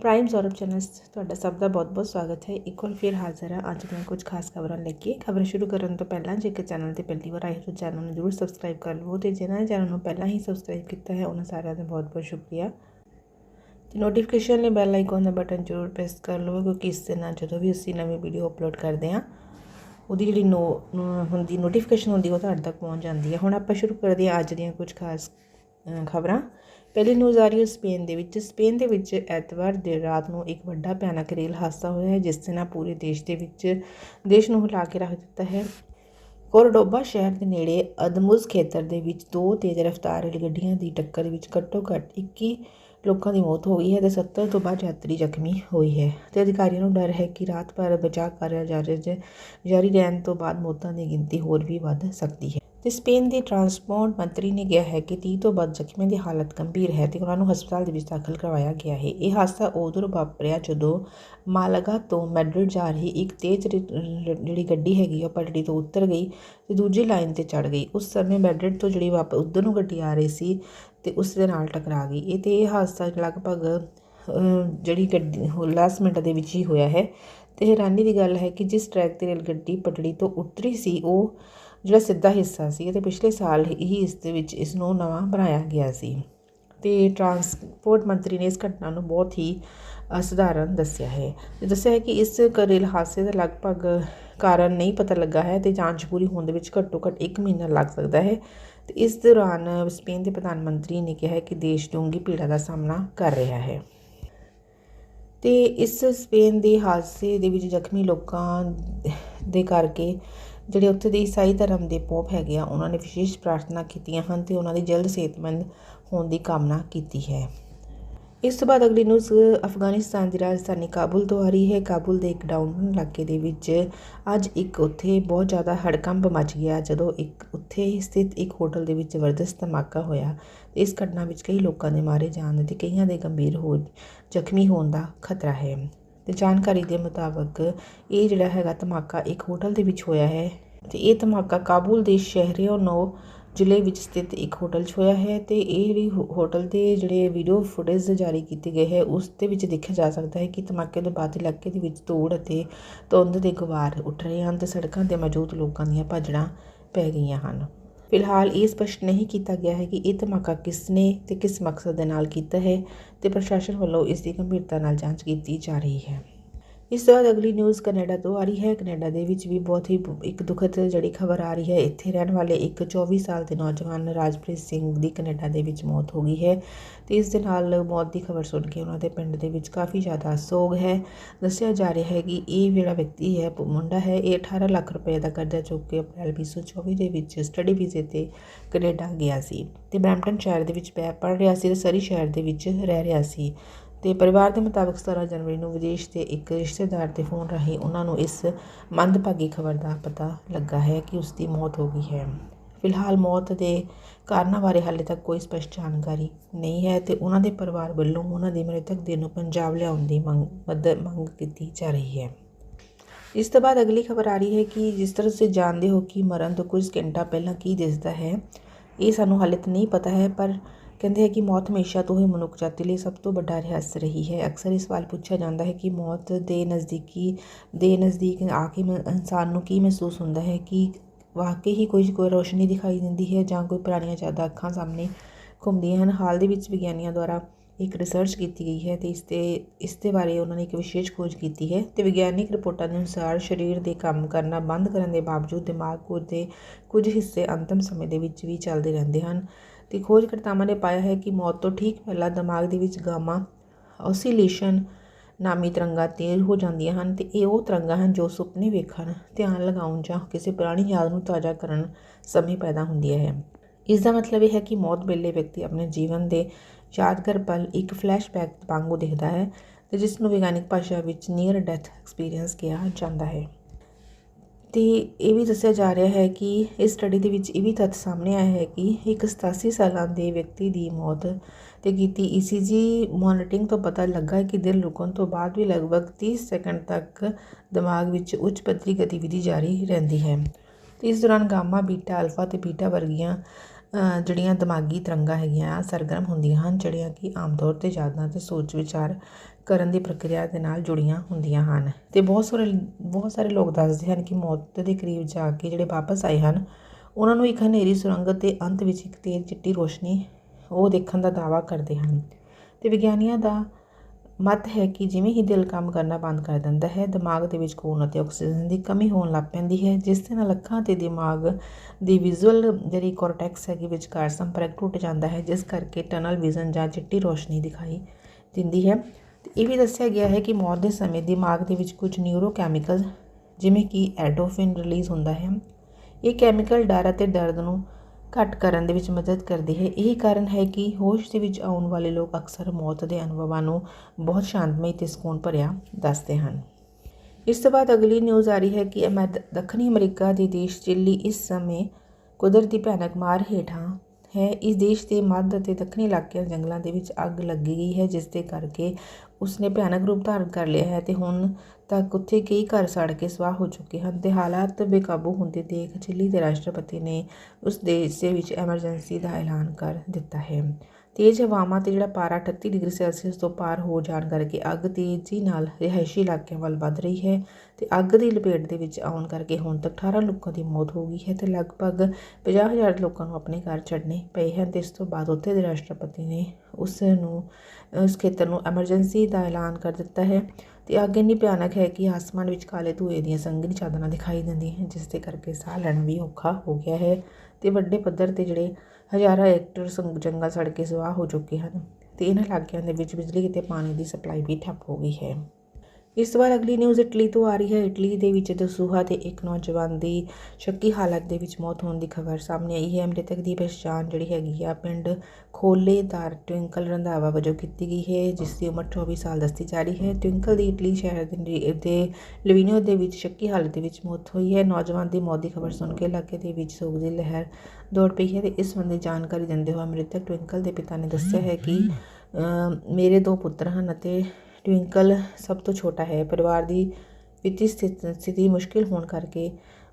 Prime Saurav channels ਤੁਹਾਡਾ ਸਭ ਦਾ ਬਹੁਤ-ਬਹੁਤ ਸਵਾਗਤ ਹੈ। ਇੱਕ ਵਾਰ ਫਿਰ ਹਾਜ਼ਰ ਹਾਂ। ਅੱਜ ਮੈਂ ਕੁਝ ਖਾਸ ਖਬਰਾਂ ਲੈ ਕੇ ਖਬਰ ਸ਼ੁਰੂ ਕਰਨ ਤੋਂ ਪਹਿਲਾਂ ਜੇਕਰ ਚੈਨਲ ਤੇ ਪਹਿਲੀ ਵਾਰ ਆਏ ਹੋ ਚੈਨਲ ਨੂੰ ਜ਼ਰੂਰ ਸਬਸਕ੍ਰਾਈਬ ਕਰ ਲਵੋ ਤੇ ਜਿਨ੍ਹਾਂ ਨੇ ਚੈਨਲ ਨੂੰ ਪਹਿਲਾਂ ਹੀ ਸਬਸਕ੍ਰਾਈਬ ਕੀਤਾ ਹੈ, ਉਹਨਾਂ ਸਾਰਿਆਂ ਦਾ ਬਹੁਤ-ਬਹੁਤ ਸ਼ੁਕਰੀਆ। ਤੇ ਨੋਟੀਫਿਕੇਸ਼ਨ ਲਈ ਬੈਲ ਆਈਕਨ ਦਾ ਬਟਨ ਜ਼ਰੂਰ ਪ੍ਰੈਸ ਕਰ ਲਵੋ ਕਿਉਂਕਿ ਇਸ ਦੇ ਨਾਲ ਜਦੋਂ ਵੀ ਅਸੀਂ ਨਵੀਂ ਵੀਡੀਓ ਅਪਲੋਡ ਕਰਦੇ ਹਾਂ, ਉਹਦੀ ਜਿਹੜੀ ਨੋ- ਹੁੰਦੀ ਨੋਟੀਫਿਕੇਸ਼ਨ ਹੁੰਦੀ ਉਹ ਤੁਹਾਡੇ ਤੱਕ ਪਹੁੰਚ ਜਾਂਦੀ ਹੈ। ਹੁਣ ਆਪਾਂ ਸ਼ੁਰੂ ਕਰਦੇ ਹਾਂ ਅੱਜ ਦੀਆਂ ਕੁਝ ਖਾਸ ਖਬਰਾਂ। ਪਹਿਲੀ ਨਿਊਜ਼ ਆ ਰਹੀ ਹੈ ਸਪੇਨ ਦੇ ਵਿੱਚ। ਸਪੇਨ ਦੇ ਵਿੱਚ ਐਤਵਾਰ ਦੇਰ ਰਾਤ ਨੂੰ ਇੱਕ ਵੱਡਾ ਭਿਆਨਕ ਰੇਲ ਹਾਦਸਾ ਹੋਇਆ ਹੈ, ਜਿਸ ਦੇ ਨਾਲ ਪੂਰੇ ਦੇਸ਼ ਦੇ ਵਿੱਚ ਦੇਸ਼ ਨੂੰ ਹਿਲਾ ਕੇ ਰੱਖ ਦਿੱਤਾ ਹੈ। ਕੋਰਡੋਬਾ ਸ਼ਹਿਰ ਦੇ ਨੇੜੇ ਅਦਮੁਜ਼ ਖੇਤਰ ਦੇ ਵਿੱਚ ਦੋ ਤੇਜ਼ ਰਫ਼ਤਾਰ ਰੇਲ ਗੱਡੀਆਂ ਦੀ ਟੱਕਰ ਵਿੱਚ ਘੱਟੋ-ਘੱਟ 21 ਲੋਕਾਂ ਦੀ ਮੌਤ ਹੋ ਗਈ ਹੈ ਤੇ 70 ਤੋਂ ਬਾਅਦ ਯਾਤਰੀ ਜ਼ਖਮੀ ਹੋਈ ਹੈ। ਤੇ ਅਧਿਕਾਰੀਆਂ ਨੂੰ ਡਰ ਹੈ ਕਿ ਰਾਤ ਭਰ ਬਚਾਅ ਕਾਰਜ ਜਾਰੀ ਰਹਿਣ ਤੋਂ ਬਾਅਦ ਮੌਤਾਂ ਦੀ ਗਿਣਤੀ ਹੋਰ ਵੀ ਵੱਧ ਸਕਦੀ ਹੈ। ਤੇ ਸਪੇਨ ਦੇ ਟਰਾਂਸਪੋਰਟ ਮੰਤਰੀ ਨੇ ਕਿਹਾ ਹੈ ਕਿ 30 ਤੋਂ ਵੱਧ ਜ਼ਖਮੀਆਂ ਦੀ ਹਾਲਤ ਗੰਭੀਰ ਹੈ ਤੇ ਉਹਨਾਂ ਨੂੰ ਹਸਪਤਾਲ ਦੇ ਵਿੱਚ ਦਾਖਲ ਕਰਵਾਇਆ ਗਿਆ ਹੈ। ਇਹ ਹਾਦਸਾ ਉਦੋਂ ਵਾਪਰਿਆ ਜਦੋਂ ਮਾਲਾਗਾ ਤੋਂ ਮੈਡਰਿਡ ਜਾ ਰਹੀ ਇੱਕ ਤੇਜ਼ ਜਿਹੜੀ ਗੱਡੀ ਹੈਗੀ ਉਹ ਪਟੜੀ ਤੋਂ ਉਤਰ ਗਈ ਤੇ ਦੂਜੀ ਲਾਈਨ ਤੇ ਚੜ ਗਈ। ਉਸ ਸਮੇਂ ਮੈਡਰਿਡ ਤੋਂ ਜਿਹੜੀ ਵਾਪਸ ਉਧਰ ਨੂੰ ਗੱਡੀ ਆ ਰਹੀ ਸੀ ਤੇ ਉਸ ਦੇ ਨਾਲ ਟਕਰਾ ਗਈ। ਇਹ ਤੇ ਇਹ ਹਾਦਸਾ ਲਗਭਗ ਜਿਹੜੀ ਗੱਡੀ 10 ਮਿੰਟ ਦੇ ਵਿੱਚ ਹੀ ਹੋਇਆ ਹੈ। ਤੇ ਹੈਰਾਨੀ ਦੀ ਗੱਲ ਹੈ ਕਿ ਜਿਸ ਟਰੈਕ ਤੇ ਰੇਲ ਗੱਡੀ ਪਟੜੀ ਤੋਂ ਉਤਰੀ ਸੀ, ਉਹ ਜਿਹੜਾ ਸਿੱਧਾ ਹਿੱਸਾ ਸੀ, ਅਤੇ ਪਿਛਲੇ ਸਾਲ ਹੀ ਇਸ ਦੇ ਵਿੱਚ ਇਸ ਨੂੰ ਨਵਾਂ ਬਣਾਇਆ ਗਿਆ ਸੀ। ਤੇ ਟਰਾਂਸਪੋਰਟ ਮੰਤਰੀ ਨੇ ਇਸ ਘਟਨਾ ਨੂੰ ਬਹੁਤ ਹੀ ਅਸਧਾਰਨ ਦੱਸਿਆ ਹੈ। ਤੇ ਦੱਸਿਆ ਹੈ ਕਿ ਇਸ ਕ- ਰੇਲ ਹਾਦਸੇ ਦਾ ਲਗਭਗ ਕਾਰਨ ਨਹੀਂ ਪਤਾ ਲੱਗਾ ਹੈ ਤੇ ਜਾਂਚ ਪੂਰੀ ਹੋਣ ਦੇ ਵਿੱਚ ਘੱਟੋ ਘੱਟ 1 ਮਹੀਨਾ ਲੱਗ ਸਕਦਾ ਹੈ। ਤੇ ਇਸ ਦੌਰਾਨ ਸਪੇਨ ਦੇ ਪ੍ਰਧਾਨ ਮੰਤਰੀ ਨੇ ਕਿਹਾ ਹੈ ਕਿ ਦੇਸ਼ ਡੂੰਘੀ ਪੀੜਾ ਦਾ ਸਾਹਮਣਾ ਕਰ ਰਿਹਾ ਹੈ। ਅਤੇ ਇਸ ਸਪੇਨ ਦੇ ਹਾਦਸੇ ਦੇ ਵਿੱਚ ਜ਼ਖਮੀ ਲੋਕਾਂ ਦੇ ਕਰਕੇ ਜਿਹੜੇ ਉੱਥੇ ਦੇ ਈਸਾਈ ਧਰਮ ਦੇ ਪੋਪ ਹੈਗੇ ਆ, ਉਹਨਾਂ ਨੇ ਵਿਸ਼ੇਸ਼ ਪ੍ਰਾਰਥਨਾ ਕੀਤੀਆਂ ਹਨ ਅਤੇ ਉਹਨਾਂ ਦੀ ਜਲਦ ਸਿਹਤਮੰਦ ਹੋਣ ਦੀ ਕਾਮਨਾ ਕੀਤੀ ਹੈ। ਇਸ ਤੋਂ ਬਾਅਦ ਅਗਲੀ ਨਿਊਜ਼ ਅਫਗਾਨਿਸਤਾਨ ਦੀ ਰਾਜਧਾਨੀ ਕਾਬੁਲ ਤੋਂ ਆ ਰਹੀ ਹੈ। ਕਾਬੁਲ ਦੇ ਇੱਕ ਡਾਊਨਟਾਊਨ ਇਲਾਕੇ ਦੇ ਵਿੱਚ ਅੱਜ ਇੱਕ ਉੱਥੇ ਬਹੁਤ ਜ਼ਿਆਦਾ ਹੜਕੰਪ ਮਚ ਗਿਆ, ਜਦੋਂ ਇੱਕ ਉੱਥੇ ਸਥਿਤ ਇੱਕ ਹੋਟਲ ਦੇ ਵਿੱਚ ਜ਼ਬਰਦਸਤ ਧਮਾਕਾ ਹੋਇਆ। ਇਸ ਘਟਨਾ ਵਿੱਚ ਕਈ ਲੋਕਾਂ ਦੇ ਮਾਰੇ ਜਾਣ ਅਤੇ ਕਈਆਂ ਦੇ ਗੰਭੀਰ ਹੋ, ਜ਼ਖਮੀ ਹੋਣ ਦਾ ਖਤਰਾ ਹੈ। ਤੇ ਜਾਣਕਾਰੀ ਦੇ ਮੁਤਾਬਕ ਇਹ ਜਿਹੜਾ ਹੈਗਾ ਧਮਾਕਾ ਇੱਕ ਹੋਟਲ ਦੇ ਵਿੱਚ ਹੋਇਆ ਹੈ। ਤੇ ਇਹ ਧਮਾਕਾ ਕਾਬੁਲ ਦੇ ਸ਼ਹਿਰੀਓ ਨੋ ਜ਼ਿਲ੍ਹੇ ਵਿੱਚ ਸਥਿਤ ਇੱਕ ਹੋਟਲ 'ਚ ਹੋਇਆ ਹੈ ਅਤੇ ਇਹ ਜਿਹੜੀ ਹੋ- ਹੋਟਲ ਦੇ ਜਿਹੜੇ ਵੀਡੀਓ ਫੁਟੇਜ ਜਾਰੀ ਕੀਤੀ ਗਏ ਹੈ, ਉਸ ਦੇ ਵਿੱਚ ਦੇਖਿਆ ਜਾ ਸਕਦਾ ਹੈ ਕਿ ਧਮਾਕੇ ਤੋਂ ਬਾਅਦ ਇਲਾਕੇ ਦੇ ਵਿੱਚ ਧੂੜ ਅਤੇ ਧੁੰਦ ਦੇ ਗੁਬਾਰ ਉੱਠ ਰਹੇ ਹਨ ਤੇ ਸੜਕਾਂ ਤੇ ਮੌਜੂਦ ਲੋਕਾਂ ਦੀਆਂ ਭਾਜੜਾਂ ਪੈ ਗਈਆਂ ਹਨ। ਫਿਲਹਾਲ ਇਹ ਸਪਸ਼ਟ ਨਹੀਂ ਕੀਤਾ ਗਿਆ ਹੈ ਕਿ ਇਹ ਧਮਾਕਾ ਕਿਸ ਨੇ ਤੇ ਕਿਸ ਮਕਸਦ ਦੇ ਨਾਲ ਕੀਤਾ ਹੈ ਤੇ ਪ੍ਰਸ਼ਾਸਨ ਵੱਲੋਂ ਇਸ ਦੀ ਗੰਭੀਰਤਾ ਨਾਲ ਜਾਂਚ ਕੀਤੀ ਜਾ ਰਹੀ ਹੈ। ਇਸ ਤੋਂ ਬਾਅਦ ਅਗਲੀ ਨਿਊਜ਼ ਕੈਨੇਡਾ ਤੋਂ ਆ ਰਹੀ ਹੈ। ਕੈਨੇਡਾ ਦੇ ਵਿੱਚ ਵੀ ਬਹੁਤ ਹੀ ਇੱਕ ਦੁਖਦ ਜਿਹੜੀ ਖਬਰ ਆ ਰਹੀ ਹੈ। ਇੱਥੇ ਰਹਿਣ ਵਾਲੇ ਇੱਕ 24 ਸਾਲ ਦੇ ਨੌਜਵਾਨ ਰਾਜਪ੍ਰੀਤ ਸਿੰਘ ਦੀ ਕੈਨੇਡਾ ਦੇ ਵਿੱਚ ਮੌਤ ਹੋ ਗਈ ਹੈ। ਤੇ ਇਸ ਦੇ ਨਾਲ ਮੌਤ ਦੀ ਖਬਰ ਸੁਣ ਕੇ ਉਹਨਾਂ ਦੇ ਪਿੰਡ ਦੇ ਵਿੱਚ ਕਾਫੀ ਜ਼ਿਆਦਾ ਸੋਗ ਹੈ। ਦੱਸਿਆ ਜਾ ਰਿਹਾ ਹੈ ਕਿ ਇਹ ਜਿਹੜਾ ਵਿਅਕਤੀ ਹੈ ਮੁੰਡਾ ਹੈ। ਇਹ 18 ਲੱਖ ਰੁਪਏ ਦਾ ਕਰਜ਼ਾ ਚੁੱਕ ਕੇ ਅਪ੍ਰੈਲ 2024 ਦੇ ਵਿੱਚ ਸਟੱਡੀ ਵੀਜ਼ੇ ਤੇ ਕੈਨੇਡਾ ਗਿਆ ਸੀ। ਤੇ ਬਰੈਂਪਟਨ ਸ਼ਹਿਰ ਦੇ ਵਿੱਚ ਪੈ, ਪੜ੍ਹ ਰਿਹਾ ਸੀ ਤੇ ਸਰੀ ਸ਼ਹਿਰ ਦੇ ਵਿੱਚ ਰਹਿ ਰਿਹਾ ਸੀ। ਤੇ ਪਰਿਵਾਰ ਦੇ ਮੁਤਾਬਕ 17 ਜਨਵਰੀ ਨੂੰ ਵਿਦੇਸ਼ ਦੇ ਇੱਕ ਰਿਸ਼ਤੇਦਾਰ ਦੇ ਫੋਨ ਰਾਹੀਂ ਉਹਨਾਂ ਨੂੰ ਇਸ ਮੰਦਭਾਗੀ ਖਬਰ ਦਾ ਪਤਾ ਲੱਗਾ ਹੈ ਕਿ ਉਸ ਦੀ ਮੌਤ ਹੋ ਗਈ ਹੈ। ਫਿਲਹਾਲ ਮੌਤ ਦੇ ਕਾਰਨਾਂ ਬਾਰੇ ਹਾਲੇ ਤੱਕ ਕੋਈ ਸਪਸ਼ਟ ਜਾਣਕਾਰੀ ਨਹੀਂ ਹੈ ਤੇ ਉਹਨਾਂ ਦੇ ਪਰਿਵਾਰ ਵੱਲੋਂ ਉਹਨਾਂ ਦੀ ਮ੍ਰਿਤਕ ਦੇ ਨੂੰ ਪੰਜਾਬ ਲਿਆਉਣ ਦੀ ਮੰਗ ਮਦਦ ਮੰਗ ਕੀਤੀ ਜਾ ਰਹੀ ਹੈ। ਇਸ ਤੋਂ ਬਾਅਦ ਅਗਲੀ ਖਬਰ ਆ ਰਹੀ ਹੈ ਕਿ ਜਿਸ ਤਰ੍ਹਾਂ ਤੁਸੀਂ ਜਾਣਦੇ ਹੋ ਕਿ ਮਰਨ ਤੋਂ ਕੁਝ ਘੰਟਾ ਪਹਿਲਾਂ ਕੀ ਦਿਸਦਾ ਹੈ, ਇਹ ਸਾਨੂੰ ਹਾਲੇ ਤਾਂ ਨਹੀਂ ਪਤਾ ਹੈ, ਪਰ ਕਹਿੰਦੇ ਹੈ ਕਿ ਮੌਤ ਹਮੇਸ਼ਾ ਤੋਂ ਹੀ ਮਨੁੱਖ ਜਾਤੀ ਲਈ ਸਭ ਤੋਂ ਵੱਡਾ ਰਹੱਸ ਰਹੀ ਹੈ। ਅਕਸਰ ਇਹ ਸਵਾਲ ਪੁੱਛਿਆ ਜਾਂਦਾ ਹੈ ਕਿ ਮੌਤ ਦੇ ਨਜ਼ਦੀਕੀ, ਦੇ ਨਜ਼ਦੀਕ ਆ ਕੇ ਮ- ਇਨਸਾਨ ਨੂੰ ਕੀ ਮਹਿਸੂਸ ਹੁੰਦਾ ਹੈ? ਕਿ ਵਾਕਈ ਹੀ ਕੋਈ ਕੋਈ ਰੋਸ਼ਨੀ ਦਿਖਾਈ ਦਿੰਦੀ ਹੈ ਜਾਂ ਕੋਈ ਪੁਰਾਣੀਆਂ ਜ਼ਿਆਦਾ ਅੱਖਾਂ ਸਾਹਮਣੇ ਘੁੰਮਦੀਆਂ ਹਨ? ਹਾਲ ਦੇ ਵਿੱਚ ਵਿਗਿਆਨੀਆਂ ਦੁਆਰਾ ਇੱਕ ਰਿਸਰਚ ਕੀਤੀ ਗਈ ਹੈ ਤੇ ਇਸ ਤੇ, ਇਸ ਦੇ ਬਾਰੇ ਉਹਨਾਂ ਨੇ ਇੱਕ ਵਿਸ਼ੇਸ਼ ਖੋਜ ਕੀਤੀ ਹੈ ਤੇ ਵਿਗਿਆਨਿਕ ਰਿਪੋਰਟਾਂ ਦੇ ਅਨੁਸਾਰ ਸਰੀਰ ਦੇ ਕੰਮ ਕਰਨਾ ਬੰਦ ਕਰਨ ਦੇ ਬਾਵਜੂਦ ਦਿਮਾਗ ਕੋ ਦੇ ਕੁਝ ਹਿੱਸੇ ਅੰਤਮ ਸਮੇਂ ਦੇ ਵਿੱਚ ਵੀ ਚੱਲਦੇ ਰਹਿੰਦੇ ਹਨ। ਤੇ ਖੋਜਕਰਤਾਵਾਂ ਨੇ ਪਾਇਆ ਹੈ ਕਿ ਮੌਤ ਤੋਂ ਠੀਕ ਪਹਿਲਾਂ ਦਿਮਾਗ ਦੇ ਵਿੱਚ ਗਾਮਾ ਔਸੀਲੇਸ਼ਨ ਨਾਮੀ ਤਰੰਗਾਂ ਤੇਜ਼ ਹੋ ਜਾਂਦੀਆਂ ਹਨ ਤੇ ਇਹ ਉਹ ਤਰੰਗਾਂ ਹਨ ਜੋ ਸੁਪਨੇ ਵੇਖਣ, ਧਿਆਨ ਲਗਾਉਣ ਜਾਂ ਕਿਸੇ ਪੁਰਾਣੀ ਯਾਦ ਨੂੰ ਤਾਜ਼ਾ ਕਰਨ ਸਮੇਂ ਪੈਦਾ ਹੁੰਦੀ ਹੈ। ਇਸ ਦਾ ਮਤਲਬ ਇਹ ਹੈ ਕਿ ਮੌਤ ਵੇਲੇ ਵਿਅਕਤੀ ਆਪਣੇ ਜੀਵਨ ਦੇ ਯਾਦਗਾਰ ਪਲ ਇੱਕ ਫਲੈਸ਼ਬੈਕ ਵਾਂਗੂ ਦਿਖਦਾ ਹੈ ਤੇ ਜਿਸ ਨੂੰ ਵਿਗਿਆਨਕ ਭਾਸ਼ਾ ਵਿੱਚ ਨੀਅਰ ਡੈਥ ਐਕਸਪੀਰੀਅੰਸ ਕਿਹਾ ਜਾਂਦਾ ਹੈ। ਤੇ ਇਹ ਵੀ ਦੱਸਿਆ ਜਾ ਰਿਹਾ ਹੈ ਕਿ ਇਸ ਸਟੱਡੀ ਦੇ ਵਿੱਚ ਇਹ ਵੀ ਤੱਥ ਸਾਹਮਣੇ ਆਇਆ ਹੈ ਕਿ ਇੱਕ 87 ਸਾਲਾਂ ਦੇ ਵਿਅਕਤੀ ਦੀ ਮੌਤ ਤੇ ਕੀਤੀ ECG ਮੋਨੀਟਰਿੰਗ ਤੋਂ ਪਤਾ ਲੱਗਾ ਕਿ ਦਿਲ ਰੁਕਣ ਤੋਂ ਬਾਅਦ ਵੀ ਲਗਭਗ 30 ਸੈਕਿੰਡ ਤੱਕ ਦਿਮਾਗ ਵਿੱਚ ਉੱਚ ਪੱਧਰੀ ਗਤੀਵਿਧੀ ਜਾਰੀ ਰਹਿੰਦੀ ਹੈ। ਇਸ ਦੌਰਾਨ ਗਾਮਾ, ਬੀਟਾ, ਅਲਫਾ ਤੇ ਬੀਟਾ ਵਰਗੀਆਂ ਜਿਹੜੀਆਂ ਦਿਮਾਗੀ ਤਰੰਗਾਂ ਹੈਗੀਆਂ ਆ, ਸਰਗਰਮ ਹੁੰਦੀਆਂ ਹਨ, ਜਿਹੜੀਆਂ ਕਿ ਆਮ ਤੌਰ ਤੇ ਯਾਦਾਂ ਤੇ ਸੋਚ ਵਿਚਾਰ ਕਰਨ ਦੀ ਪ੍ਰਕਿਰਿਆ ਦੇ ਨਾਲ ਜੁੜੀਆਂ ਹੁੰਦੀਆਂ ਹਨ। ਤੇ ਬਹੁਤ ਸਾਰੇ ਬਹੁਤ ਸਾਰੇ ਲੋਕ ਦੱਸਦੇ ਹਨ ਕਿ ਮੌਤ ਦੇ ਕਰੀਬ ਜਾ ਕੇ ਜਿਹੜੇ ਵਾਪਸ ਆਏ ਹਨ, ਉਹਨਾਂ ਨੂੰ ਇੱਕ ਹਨੇਰੀ ਸੁਰੰਗ ਤੇ ਅੰਤ ਵਿੱਚ ਇੱਕ ਤੇਜ਼ ਚਿੱਟੀ ਰੋਸ਼ਨੀ ਉਹ ਦੇਖਣ ਦਾ ਦਾਅਵਾ ਕਰਦੇ ਹਨ। ਤੇ ਵਿਗਿਆਨੀਆਂ ਦਾ ਮਤ ਹੈ ਕਿ ਜਿਵੇਂ ਹੀ ਦਿਲ ਕੰਮ ਕਰਨਾ ਬੰਦ ਕਰ ਦਿੰਦਾ ਹੈ, ਦਿਮਾਗ ਦੇ ਵਿੱਚ ਖੂਨ ਅਤੇ ਆਕਸੀਜਨ ਦੀ ਕਮੀ ਹੋਣ ਲੱਗ ਪੈਂਦੀ ਹੈ, ਜਿਸ ਦੇ ਨਾਲ ਅੱਖਾਂ ਤੇ ਦਿਮਾਗ ਦੀ ਵਿਜ਼ੂਅਲ ਜਿਹੜੀ ਕੋਰਟੈਕਸ ਹੈਗੀ ਵਿਚਕਾਰ ਸੰਪਰਕ ਟੁੱਟ ਜਾਂਦਾ ਹੈ, ਜਿਸ ਕਰਕੇ ਟਨਲ ਵਿਜ਼ਨ ਜਾਂ ਚਿੱਟੀ ਰੋਸ਼ਨੀ ਦਿਖਾਈ ਦਿੰਦੀ ਹੈ। ਤੇ ਇਹ ਵੀ ਦੱਸਿਆ ਗਿਆ ਹੈ ਕਿ ਮੌਤ ਦੇ ਸਮੇਂ ਦਿਮਾਗ ਦੇ ਵਿੱਚ ਕੁਝ ਨਿਊਰੋਕੈਮੀਕਲ ਜਿਵੇਂ ਕਿ ਐਡੋਫਿਨ ਰਿਲੀਜ਼ ਹੁੰਦਾ ਹੈ। ਇਹ ਕੈਮੀਕਲ ਡਰ ਅਤੇ ਦਰਦ ਨੂੰ ਘੱਟ ਕਰਨ ਦੇ ਵਿੱਚ ਮਦਦ ਕਰਦੀ ਹੈ। ਇਹ ਕਾਰਨ ਹੈ ਕਿ ਹੋਸ਼ ਦੇ ਵਿੱਚ ਆਉਣ ਵਾਲੇ ਲੋਕ ਅਕਸਰ ਮੌਤ ਦੇ ਅਨੁਭਵਾਂ ਨੂੰ ਬਹੁਤ ਸ਼ਾਂਤਮਈ ਤੇ ਸਕੂਨ ਭਰਿਆ ਦੱਸਦੇ ਹਨ। ਇਸ ਤੋਂ ਬਾਅਦ ਅਗਲੀ ਨਿਊਜ਼ ਆ ਰਹੀ ਹੈ ਕਿ ਅਮੈ ਦੱਖਣੀ ਅਮਰੀਕਾ ਦੇ ਦੇਸ਼ ਚਿਲੀ ਇਸ ਸਮੇਂ ਕੁਦਰਤੀ ਭਿਆਨਕ ਮਾਰ ਹੇਠਾਂ ਹੈ। ਇਸ ਦੇਸ਼ ਦੇ ਮੱਧ ਅਤੇ ਦੱਖਣੀ ਇਲਾਕਿਆਂ ਜੰਗਲਾਂ ਦੇ ਵਿੱਚ ਅੱਗ ਲੱਗੀ ਗਈ ਹੈ, ਜਿਸ ਦੇ ਕਰਕੇ ਉਸਨੇ ਭਿਆਨਕ ਰੂਪ ਧਾਰਨ ਕਰ ਲਿਆ ਹੈ ਤੇ ਹੁਣ ਤੱਕ ਉੱਥੇ ਕਈ ਘਰ ਸੜ ਕੇ ਸਵਾਹ ਹੋ ਚੁੱਕੇ ਹਨ ਤੇ ਹਾਲਾਤ ਬੇਕਾਬੂ ਹੁੰਦੇ ਦੇਖ ਚਿਲੀ ਦੇ ਰਾਸ਼ਟਰਪਤੀ ਨੇ ਉਸ ਦੇਸ਼ ਦੇ ਵਿੱਚ ਐਮਰਜੈਂਸੀ ਦਾ ਐਲਾਨ ਕਰ ਦਿੱਤਾ ਹੈ। ਤੇਜ਼ ਹਵਾਵਾਂ ਤੇ ਜਿਹੜਾ ਪਾਰਾ 38 ਡਿਗਰੀ ਸੈਲਸੀਅਸ ਤੋਂ ਪਾਰ ਹੋ ਜਾਣ ਕਰਕੇ ਅੱਗ ਤੇਜ਼ੀ ਨਾਲ ਰਿਹਾਇਸ਼ੀ ਇਲਾਕਿਆਂ ਵੱਲ ਵੱਧ ਰਹੀ ਹੈ ਤੇ ਅੱਗ ਦੀ ਲਪੇਟ ਦੇ ਵਿੱਚ ਆਉਣ ਕਰਕੇ ਹੁਣ ਤੱਕ 18 ਲੋਕਾਂ ਦੀ ਮੌਤ ਹੋ ਗਈ ਹੈ ਤੇ ਲਗਭਗ 50000 ਲੋਕਾਂ ਨੂੰ ਆਪਣੇ ਘਰ ਛੱਡਣੇ ਪਏ ਹਨ। ਤੇ ਇਸ ਤੋਂ ਬਾਅਦ ਉੱਥੇ ਦੇ ਰਾਸ਼ਟਰਪਤੀ ਨੇ ਉਸ ਨੂੰ, ਉਸ ਖੇਤਰ ਨੂੰ ਐਮਰਜੈਂਸੀ ਦਾ ਐਲਾਨ ਕਰ ਦਿੱਤਾ ਹੈ ਤੇ ਅੱਗ ਇੰਨੀ ਭਿਆਨਕ ਹੈ ਕਿ ਆਸਮਾਨ ਵਿੱਚ ਕਾਲੇ ਧੂਏ ਦੀਆਂ ਸੰਘਣੀ ਚਾਦਰਾਂ ਦਿਖਾਈ ਦਿੰਦੀਆਂ ਹਨ, ਜਿਸ ਦੇ ਕਰਕੇ ਸਾਹ ਲੈਣਾ ਵੀ ਔਖਾ ਹੋ ਗਿਆ ਹੈ ਤੇ ਵੱਡੇ ਪੱਧਰ ਤੇ ਜਿਹੜੇ ਹਜ਼ਾਰਾਂ ਏਕੜ ਜੰਗਲ ਸੜ ਕੇ ਸਵਾਹ ਹੋ ਚੁੱਕੇ ਹਨ ਅਤੇ ਇਹਨਾਂ ਇਲਾਕਿਆਂ ਦੇ ਵਿੱਚ ਬਿਜਲੀ ਅਤੇ ਪਾਣੀ ਦੀ ਸਪਲਾਈ ਵੀ ਠੱਪ ਹੋ ਗਈ ਹੈ। ਇਸ ਵਾਰ ਅਗਲੀ ਨਿਊਜ਼ ਇਟਲੀ ਤੋਂ ਆ ਰਹੀ ਹੈ। ਇਟਲੀ ਦੇ ਵਿੱਚ ਦਸੂਹਾ ਤੇ ਇੱਕ ਨੌਜਵਾਨ ਦੀ ਸ਼ੱਕੀ ਹਾਲਤ ਦੇ ਵਿੱਚ ਮੌਤ ਹੋਣ ਦੀ ਖਬਰ ਸਾਹਮਣੇ ਆਈ ਹੈ। ਮ੍ਰਿਤਕ ਦੀ ਪਛਾਣ ਜਿਹੜੀ ਹੈਗੀ ਆ, ਪਿੰਡ ਖੋਲੇਦਾਰ ਟਵਿੰਕਲ ਰੰਧਾਵਾ ਵਜੋਂ ਕੀਤੀ ਗਈ ਹੈ, ਜਿਸ ਦੀ ਉਮਰ 24 ਸਾਲ ਦੱਸੀ ਜਾ ਰਹੀ ਹੈ। ਟਵਿੰਕਲ ਦੀ ਇਟਲੀ ਸ਼ਹਿਰ ਦੇ ਦੇ ਲਵੀਨੋ ਦੇ ਵਿੱਚ ਸ਼ੱਕੀ ਹਾਲਤ ਦੇ ਵਿੱਚ ਮੌਤ ਹੋਈ ਹੈ। ਨੌਜਵਾਨ ਦੀ ਮੌਤ ਦੀ ਖਬਰ ਸੁਣ ਕੇ ਇਲਾਕੇ ਦੇ ਵਿੱਚ ਸੋਗ ਦੀ ਲਹਿਰ ਦੌੜ ਪਈ ਹੈ ਤੇ ਇਸ ਸੰਬੰਧੀ ਜਾਣਕਾਰੀ ਦਿੰਦੇ ਹੋਏ ਮ੍ਰਿਤਕ ਟਵਿੰਕਲ ਦੇ ਪਿਤਾ ਨੇ ਦੱਸਿਆ ਹੈ ਕਿ ਮੇਰੇ ਦੋ ਪੁੱਤਰ ਹਨ ਅਤੇ ਟਵਿੰਕਲ ਸਭ ਤੋਂ ਛੋਟਾ ਹੈ। ਪਰਿਵਾਰ ਦੀ ਵਿੱਤੀ ਸਥਿਤ, ਸਥਿਤੀ ਮੁਸ਼ਕਿਲ ਹੋਣ ਕਰਕੇ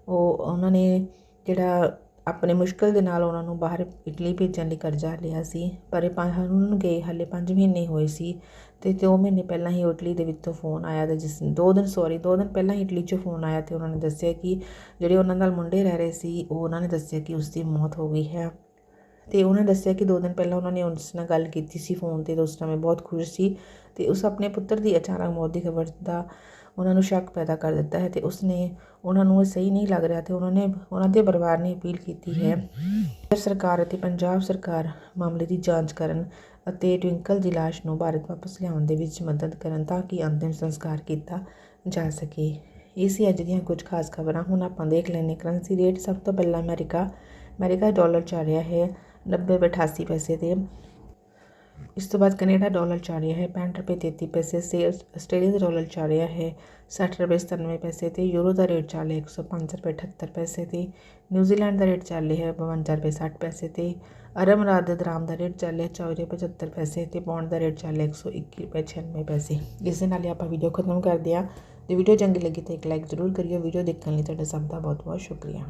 ਉਹ, ਉਹਨਾਂ ਨੇ ਜਿਹੜਾ ਆਪਣੇ ਮੁਸ਼ਕਿਲ ਦੇ ਨਾਲ ਉਹਨਾਂ ਨੂੰ ਬਾਹਰ ਇਟਲੀ ਭੇਜਣ ਲਈ ਕਰਜ਼ਾ ਲਿਆ ਸੀ, ਪਰ ਇਹ ਉਹਨਾਂ ਨੂੰ ਗਏ ਹਾਲੇ 5 ਮਹੀਨੇ ਹੋਏ ਸੀ ਤੇ 2 ਮਹੀਨੇ ਪਹਿਲਾਂ ਹੀ ਇਟਲੀ ਦੇ ਵਿੱਚੋਂ ਫੋਨ ਆਇਆ ਤੇ ਜਿਸ 2 ਦਿਨ ਸੌਰੀ 2 ਦਿਨ ਪਹਿਲਾਂ ਹੀ ਇਟਲੀ 'ਚੋਂ ਫੋਨ ਆਇਆ ਤੇ ਉਹਨਾਂ ਨੇ ਦੱਸਿਆ ਕਿ ਜਿਹੜੇ ਉਹਨਾਂ ਨਾਲ ਮੁੰਡੇ ਰਹਿ ਰਹੇ ਸੀ, ਉਹ ਉਹਨਾਂ ਨੇ ਦੱਸਿਆ ਕਿ ਉਸ ਦੀ ਮੌਤ ਹੋ ਗਈ ਹੈ। ਤੇ ਉਹਨਾਂ ਦੱਸਿਆ ਕਿ 2 ਦਿਨ ਪਹਿਲਾਂ ਉਹਨਾਂ ਨੇ ਉਸ ਨਾਲ ਗੱਲ ਕੀਤੀ ਸੀ ਫੋਨ ਤੇ ਉਸ ਸਮੇਂ ਬਹੁਤ ਖੁਸ਼ ਸੀ ਤੇ ਉਸ ਆਪਣੇ ਪੁੱਤਰ ਦੀ ਅਚਾਨਕ ਮੌਤ ਦੀ ਖਬਰ ਦਾ ਉਹਨਾਂ ਨੂੰ ਸ਼ੱਕ ਪੈਦਾ ਕਰ ਦਿੱਤਾ ਹੈ ਤੇ ਉਸਨੇ ਉਹਨਾਂ ਨੂੰ ਇਹ ਸਹੀ ਨਹੀਂ ਲੱਗ ਰਿਹਾ ਤੇ ਉਹਨਾਂ ਨੇ ਉਹਨਾਂ ਦੇ ਪਰਿਵਾਰ ਨੇ ਅਪੀਲ ਕੀਤੀ ਹੈ ਸਰਕਾਰ ਅਤੇ ਪੰਜਾਬ ਸਰਕਾਰ ਮਾਮਲੇ ਦੀ ਜਾਂਚ ਕਰਨ ਅਤੇ ਟਵਿੰਕਲ ਦੀ ਲਾਸ਼ ਨੂੰ ਭਾਰਤ ਵਾਪਸ ਲਿਆਉਣ ਦੇ ਵਿੱਚ ਮਦਦ ਕਰਨ ਤਾਂ ਕਿ ਅੰਤਿਮ ਸੰਸਕਾਰ ਕੀਤਾ ਜਾ ਸਕੇ। ਇਹ ਸੀ ਅੱਜ ਦੀਆਂ ਕੁਝ ਖਾਸ ਖਬਰਾਂ। ਹੁਣ ਆਪਾਂ ਦੇਖ ਲੈਣੇ ਕਰੰਸੀ ਰੇਟ ਸਭ ਤੋਂ ਪਹਿਲਾਂ ਅਮਰੀਕਾ ਅਮਰੀਕਾ ਡਾਲਰ ਚੱਲ ਰਿਹਾ ਹੈ। 90 88 ਪੈਸੇ ਤੇ ਇਸ ਤੋਂ ਬਾਅਦ ਕੈਨੇਡਾ ਡਾਲਰ ਚੱਲ ਰਿਹਾ ਹੈ 65 ਰੁਪਏ 33 ਪੈਸੇ ਸੇ ਆਸਟ੍ਰੇਲੀਆ ਦਾ ਡਾਲਰ ਚੱਲ ਰਿਹਾ ਹੈ 60 ਰੁਪਏ 97 ਪੈਸੇ ਤੇ ਯੂਰੋ ਦਾ ਰੇਟ ਚੱਲ ਰਿਹਾ 105 ਰੁਪਏ 78 ਪੈਸੇ ਤੇ ਨਿਊਜ਼ੀਲੈਂਡ ਦਾ ਰੇਟ ਚੱਲ ਰਿਹਾ ਹੈ 52 ਰੁਪਏ 60 ਪੈਸੇ ਤੇ ਅਰਬ ਅਮਰਾਤ ਦੇ ਦਰਾਮ ਦਾ ਰੇਟ ਚੱਲ ਰਿਹਾ 24 ਰੁਪਏ 75 ਪੈਸੇ ਤੇ ਪੌਂਡ ਦਾ ਰੇਟ ਚੱਲ ਰਿਹਾ 121 ਰੁਪਏ 96 ਪੈਸੇ ਇਸ ਦੇ ਨਾਲ ਹੀ ਆਪਾਂ ਵੀਡੀਓ ਖਤਮ ਕਰਦੇ ਹਾਂ ਜੇ ਵੀਡੀਓ ਚੰਗੀ ਲੱਗੀ ਤਾਂ ਇੱਕ ਲਾਈਕ ਜ਼ਰੂਰ ਕਰਿਓ ਵੀਡੀਓ ਦੇਖਣ ਲਈ ਤੁਹਾਡਾ ਸਭ ਦਾ ਬਹੁਤ ਬਹੁਤ ਸ਼ੁਕਰੀਆ